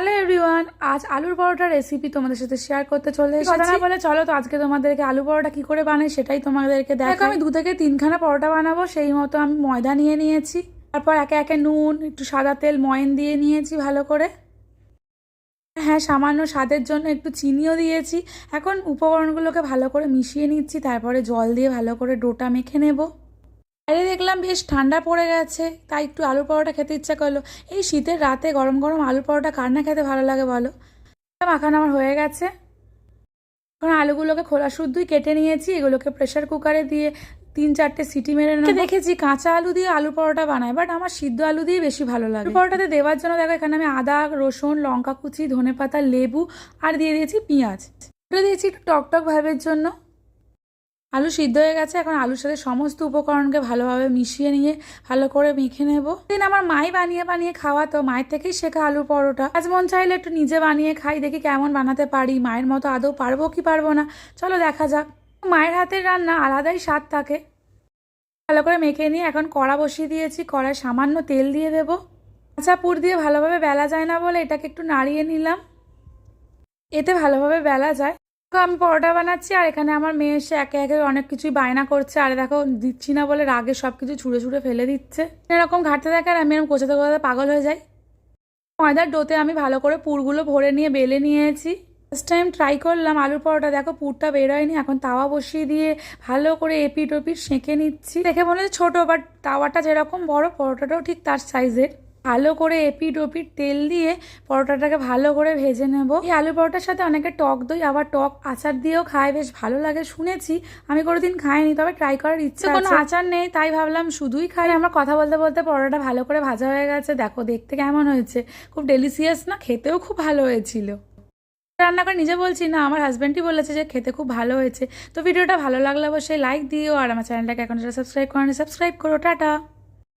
Hello everyone আজ আলুর পরোটার রেসিপি তোমাদের সাথে শেয়ার করতে চলে এসেছি। বলে চলো তো আজকে তোমাদেরকে আলু পরোটা কি করে বানাই সেটাই তোমাদেরকে দেখো আমি দু থেকে তিনখানা পরোটা বানাবো সেই মতো আমি ময়দা নিয়ে নিয়েছি। তারপর একে একে নুন একটু সাদা তেল ময়ন দিয়ে নিয়েছি ভালো করে। হ্যাঁ সামান্য স্বাদের জন্য একটু চিনিও দিয়েছি। এখন উপকরণগুলোকে ভালো করে মিশিয়ে নিচ্ছি তারপরে জল দিয়ে ভালো করে ডোটা মেখে নেব। বাইরে দেখলাম বেশ, ঠান্ডা পড়ে গেছে, তাই একটু আলু পরোটা খেতে ইচ্ছা করল। এই শীতের রাতে গরম গরম আলু পরোটা কার না খেতে ভালো লাগে বলো? মাখানো আমার হয়ে গেছে। এখন আলুগুলোকে খোলা শুদ্ধই কেটে নিয়েছি, এগুলোকে প্রেশার কুকারে দিয়ে তিন চারটে সিটি মেরে নেব। দেখেছি, কাঁচা আলু দিয়ে আলু পরোটা বানায়, বাট আমার সিদ্ধ আলু দিয়ে বেশি ভালো লাগে। পরোটাতে দেওয়ার জন্য দেখো, এখানে আমি আদা, রসুন, লঙ্কা কুচি ধনে পাতা লেবু, আর দিয়ে দিয়েছি পেঁয়াজ। দিয়েছি একটু টকটক ভাবের জন্য। আলু সিদ্ধ হয়ে গেছে, এখন আলুর সাথে সমস্ত উপকরণকে ভালোভাবে মিশিয়ে নিয়ে ভালো করে মেখে নেব। দিন আমার মাই বানিয়ে বানিয়ে খাওয়া, তো মায়ের থেকেই শেখা আলু পরোটা। আজ মন চাইলে একটু নিজে বানিয়ে খাই, দেখি কেমন বানাতে পারি। মায়ের মতো আদৌ পারব কি পারব না, চলো দেখা যাক। মায়ের হাতের রান্না আলাদাই স্বাদ থাকে। ভালো করে মেখে নিয়ে এখন কড়া বসিয়ে দিয়েছি, কড়ায় সামান্য তেল দিয়ে দেবো। কাঁচা পুর দিয়ে ভালোভাবে বেলা যায় না বলে এটাকে একটু নাড়িয়ে নিলাম। এতে ভালোভাবে বেলা যায়। আমি পরোটা বানাচ্ছি আর এখানে আমার মেয়ে এসে একে একে অনেক কিছুই বায়না করছে। আর দেখো, দিচ্ছি না বলে রাগে সব কিছু ছুঁড়ে ছুঁড়ে ফেলে দিচ্ছে। এরকম ঘাটতে দেখে আর আমি এরকম কোচাতে কোচাতে পাগল হয়ে যাই। ময়দার ডোতে আমি ভালো করে পুরগুলো ভরে নিয়ে বেলে নিয়েছি। ফার্স্ট টাইম ট্রাই করলাম আলুর পরোটা। দেখো, পুরটা বেরোয়নি। এখন তাওয়া বসিয়ে দিয়ে ভালো করে এপিট ওপিট সেঁকে নিচ্ছি। দেখে মনে হচ্ছে ছোটো বাট তাওয়াটা যেরকম বড়, পরোটাটাও ঠিক তার সাইজের ভালো করে এপিট ওপিট তেল দিয়ে পরোটাটাকে ভালো করে ভেজে নেব। এই আলু পরোটার সাথে অনেকে টক দই আবার টক আচার দিয়েও খায় বেশ ভালো লাগে শুনেছি। আমি কোনোদিন খাইনি তবে ট্রাই করার ইচ্ছে কোনো আচার নেই তাই ভাবলাম শুধুই খাই। আমরা কথা বলতে বলতে পরোটা ভালো করে ভাজা হয়ে গেছে। দেখো দেখতে কেমন হয়েছে। খুব ডেলিসিয়াস না? খেতেও খুব ভালো হয়েছিল। রান্না করে নিজে বলছি না আমার হাজব্যান্ডই বলেছে যে খেতে খুব ভালো হয়েছে। তো ভিডিওটা ভালো লাগলে অবশ্যই লাইক দিও আর আমার চ্যানেলটাকে এখন সাবস্ক্রাইব করেনি সাবস্ক্রাইব করো। টাটা।